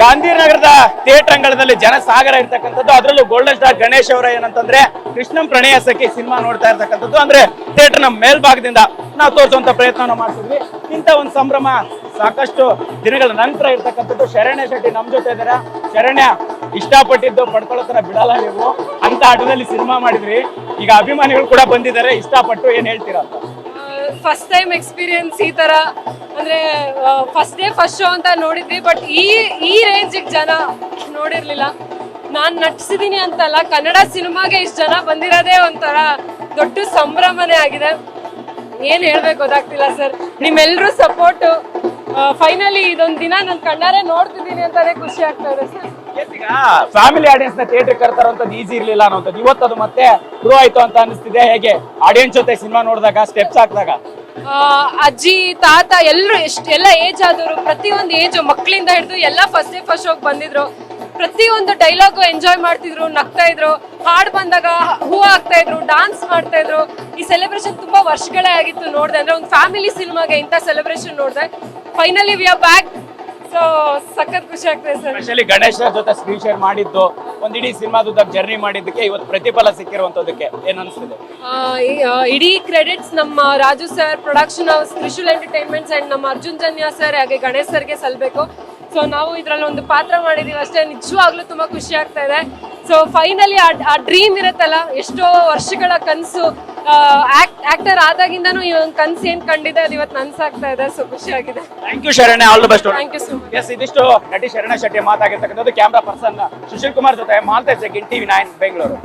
ಗಾಂಧಿನಗರದ ಥಿಯೇಟರ್ ಅಂಗಳದಲ್ಲಿ ಜನಸಾಗರ ಇರ್ತಕ್ಕಂಥದ್ದು, ಅದರಲ್ಲೂ ಗೋಲ್ಡನ್ ಸ್ಟಾರ್ ಗಣೇಶ್ ಅವರ ಏನಂತಂದ್ರೆ ಕೃಷ್ಣಂ ಪ್ರಣಯ ಸಖಿ ಸಿನಿಮಾ ನೋಡ್ತಾ ಇರ್ತಕ್ಕಂಥದ್ದು. ಅಂದ್ರೆ ಥಿಯೇಟರ್ನ ಮೇಲ್ಭಾಗದಿಂದ ನಾವು ತೋರಿಸುವಂತ ಪ್ರಯತ್ನ ಮಾಡ್ತಿದ್ವಿ. ಇಂಥ ಒಂದು ಸಂಭ್ರಮ ಸಾಕಷ್ಟು ದಿನಗಳ ನಂತರ ಇರ್ತಕ್ಕಂಥದ್ದು. ಶರಣ್ಯ ಶೆಟ್ಟಿ ನಮ್ ಜೊತೆ ಇದಾರೆ. ಶರಣ್ಯ, ಇಷ್ಟಪಟ್ಟಿದ್ದು ಪಡ್ಕೊಳ್ಳೋತರ ಬಿಡಲ್ಲ ನೀವು. ಅಂತ ಆಟದಲ್ಲಿ ಸಿನಿಮಾ ಮಾಡಿದ್ರಿ. ಈಗ ಅಭಿಮಾನಿಗಳು ಕೂಡ ಬಂದಿದ್ದಾರೆ. ಇಷ್ಟಪಟ್ಟು ಏನ್ ಹೇಳ್ತೀರಾ ಅಂತ? ಫಸ್ಟ್ ಟೈಮ್ ಎಕ್ಸ್ಪೀರಿಯನ್ಸ್ ಈ ತರ. ಅಂದ್ರೆ ಫಸ್ಟ್ ಡೇ ಫಸ್ಟ್ ಶೋ ಅಂತ ನೋಡಿದ್ವಿ ಬಟ್ ಈ ಈ ರೇಂಜಿಗೆ ಜನ ನೋಡಿರ್ಲಿಲ್ಲ. ನಾನು ನಟಿಸಿದೀನಿ ಅಂತಲ್ಲ, ಕನ್ನಡ ಸಿನಿಮಾಗೆ ಇಷ್ಟು ಜನ ಬಂದಿರೋದೇ ಒಂಥರ ದೊಡ್ಡ ಸಂಭ್ರಮನೇ ಆಗಿದೆ. ಏನ್ ಹೇಳ್ಬೇಕು ಗೊತ್ತಾಗ್ತಿಲ್ಲ ಸರ್. ನಿಮ್ಮೆಲ್ಲರೂ ಸಪೋರ್ಟು ಫೈನಲಿ ಇದೊಂದು ದಿನ ನಾನು ಕಣ್ಣಾರೆ ನೋಡ್ತಿದ್ದೀನಿ ಅಂತಾನೆ ಖುಷಿ ಆಗ್ತಾ ಇದೆ ಸರ್. ಫ್ಯಾಮಿಲಿ ಆಡಿಯನ್ಸ್ನ ಥಿಯೇಟರ್ ಕರ್ತಾರಂತದ್ದು ಈಸಿ ಇರ್ಲಿಲ್ಲ ಅನ್ನೋದು ಇವತ್ತು ಅದು ಮತ್ತೆ ಪ್ರೂವ್ ಆಯ್ತು ಅಂತ ಅನಿಸ್ತಿದೆ ಹೇಗೆ? ಆಡಿಯನ್ಸ್ ಜೊತೆ ಸಿನಿಮಾ ನೋಡಿದಾಗ ಸ್ಟೆಪ್ಸ್ ಹಾಕಿದಾಗ? ಅಜ್ಜಿ, ತಾತ ಎಲ್ಲರೂ ಎಷ್ಟು ಎಲ್ಲ ಏಜ್ ಆದವರು, ಪ್ರತಿಯೊಂದು ಏಜ್ ಮಕ್ಕಳಿಂದ ಹಿಡಿದು ಎಲ್ಲ ಫಸ್ಟ್ ಡೇ ಫಸ್ಟ್ ಹೋಗಿ ಬಂದಿದ್ರು. ಪ್ರತಿಯೊಂದು ಡೈಲಾಗು ಎಂಜಾಯ್ ಮಾಡ್ತಿದ್ರು, ನಗ್ತಾ ಇದ್ರು. ಹಾಡ್ ಬಂದಾಗ ಹೂ ಆಗ್ತಾ ಇದ್ರು ಡಾನ್ಸ್ ಮಾಡ್ತಾ ಇದ್ರು. ಈ ಸೆಲೆಬ್ರೇಷನ್ ತುಂಬಾ ವರ್ಷಗಳೇ ಆಗಿತ್ತು ನೋಡಿದೆ. ಅಂದ್ರೆ ಒಂದು ಫ್ಯಾಮಿಲಿ ಸಿನಿಮಾಗೆ ಇಂಥ ಸೆಲೆಬ್ರೇಷನ್ ನೋಡಿದೆ. Finally we are back so ಸಖತ್ ಖುಷಿ ಆಗ್ತದೆ ಸರ್. ಸ್ಪೆಷಲಿ ಗಣೇಶ ಜೊತೆ ಸ್ಕ್ರೀನ್ ಶೇರ್ ಮಾಡಿದ್ದು ಒಂದಿಡೀ ಇಡೀ ಸಿನಿಮಾದುದ್ದಾಗ ಜರ್ನಿ ಮಾಡಿದ್ದಕ್ಕೆ ಇವತ್ತು ಪ್ರತಿಫಲ ಸಿಕ್ಕಿರುವಂತದಕ್ಕೆ ಏನ್ ಅನಿಸ್ತಿದೆ? ಆ, ಈ- ಆ, ಇಡೀ ಕ್ರೆಡಿಟ್ಸ್ ನಮ್ಮ Raju sir production house Trishul entertainments and ನಮ್ಮ ಅರ್ಜುನ್ ಜನ್ಯ ಸರ್ ಹಾಗೆ ಗಣೇಶ್ ಸರ್ಗೆ ಸಲ್ಬೇಕು. ಸೊ ನಾವು ಇದ್ರಲ್ಲಿ ಒಂದು ಪಾತ್ರ ಮಾಡಿದೀವಿ. ಅಷ್ಟೇ ನಿಜವಾಗ್ಲೂ ತುಂಬಾ ಖುಷಿ ಆಗ್ತಾ ಇದೆ. ಸೊ ಫೈನಲಿ ಆ ಡ್ರೀಮ್ ಇರುತ್ತಲ್ಲ ಎಷ್ಟೋ ವರ್ಷಗಳ ಕನಸು ಆಕ್ಟರ್ ಆದಾಗಿಂದನೂ ಈ ಒಂದು ಕನಸು ಏನ್ ಕಂಡಿದೆ ಅದು ಇವತ್ತು ನನ್ಸಾಗ್ತಾ ಇದೆ ಸೊ ಖುಷಿಯಾಗಿದೆ thank you Sharanya all the best thank you so much yes ಇದಿಷ್ಟು ನಟಿ ಶರಣ ಶೆಟ್ಟಿ ಮಾತಾಗಿರ್ತಕ್ಕಂಥದ್ದು. ಕ್ಯಾಮ್ರಾ ಪರ್ಸನ್ ಸುಶೀಲ್ ಕುಮಾರ್ ಜೊತೆ ಮಾಲ್ತೇಜ್ ಗಿನ್ ಟಿವಿ ನೈನ್ ಬೆಂಗಳೂರು